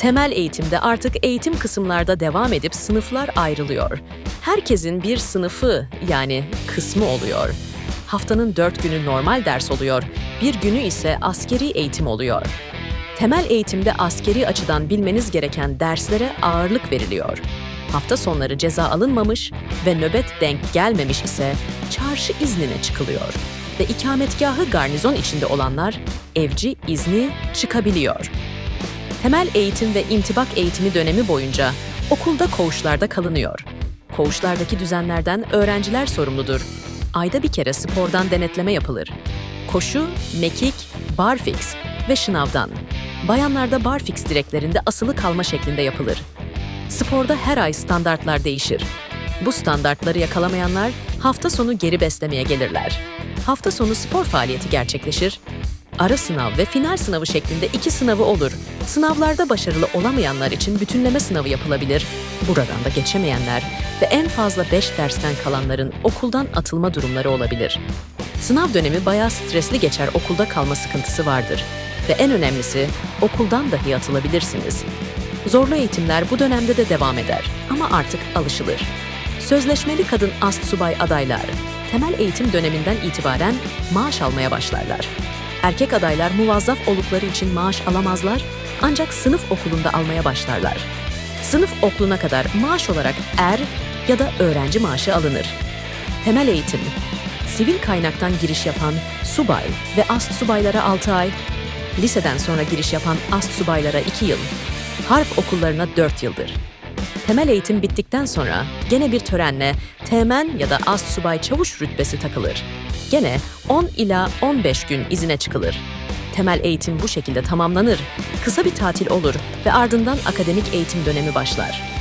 Temel eğitimde artık eğitim kısımlarda devam edip sınıflar ayrılıyor. Herkesin bir sınıfı yani kısmı oluyor. Haftanın dört günü normal ders oluyor, bir günü ise askeri eğitim oluyor. Temel eğitimde askeri açıdan bilmeniz gereken derslere ağırlık veriliyor. Hafta sonları ceza alınmamış ve nöbet denk gelmemiş ise çarşı iznine çıkılıyor ve ikametgahı garnizon içinde olanlar evci izni çıkabiliyor. Temel eğitim ve intibak eğitimi dönemi boyunca okulda koğuşlarda kalınıyor. Koğuşlardaki düzenlerden öğrenciler sorumludur. Ayda bir kere spordan denetleme yapılır. Koşu, mekik, barfix ve şınavdan. Bayanlarda barfix direklerinde asılı kalma şeklinde yapılır. Sporda her ay standartlar değişir. Bu standartları yakalamayanlar hafta sonu geri beslemeye gelirler. Hafta sonu spor faaliyeti gerçekleşir. Ara sınav ve final sınavı şeklinde iki sınavı olur. Sınavlarda başarılı olamayanlar için bütünleme sınavı yapılabilir. Buradan da geçemeyenler ve en fazla 5 dersten kalanların okuldan atılma durumları olabilir. Sınav dönemi bayağı stresli geçer okulda kalma sıkıntısı vardır. Ve en önemlisi okuldan dahi atılabilirsiniz. Zorlu eğitimler bu dönemde de devam eder ama artık alışılır. Sözleşmeli kadın ast subay adaylar temel eğitim döneminden itibaren maaş almaya başlarlar. Erkek adaylar muvazzaf oldukları için maaş alamazlar ancak sınıf okulunda almaya başlarlar. Sınıf okuluna kadar maaş olarak er ya da öğrenci maaşı alınır. Temel eğitim Sivil kaynaktan giriş yapan subay ve ast subaylara 6 ay, liseden sonra giriş yapan ast subaylara 2 yıl, harp okullarına 4 yıldır. Temel eğitim bittikten sonra gene bir törenle teğmen ya da ast subay çavuş rütbesi takılır. Gene 10 ila 15 gün izine çıkılır. Temel eğitim bu şekilde tamamlanır. Kısa bir tatil olur ve ardından akademik eğitim dönemi başlar.